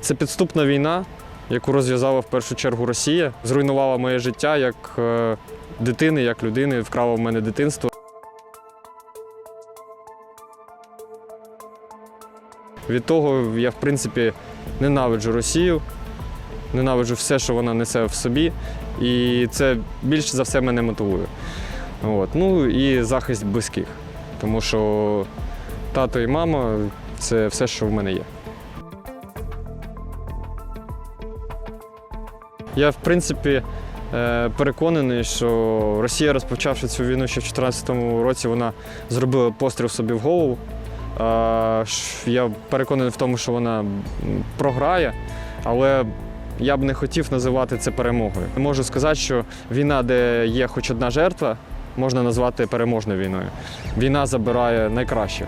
Це підступна війна, яку розв'язала в першу чергу Росія, зруйнувала моє життя як е, дитини, як людини, вкрала в мене дитинство. Від того я, в принципі, ненавиджу Росію, ненавиджу все, що вона несе в собі, і це більше за все мене мотивує. От. Ну і захист близьких, тому що тато і мама це все, що в мене є. Я, в принципі, е, переконаний, що Росія, розпочавши цю війну ще в 2014 році, вона зробила постріл собі в голову. Я переконаний в тому, що вона програє, але я б не хотів називати це перемогою. Можу сказати, що війна, де є хоч одна жертва, можна назвати переможною війною. Війна забирає найкращих.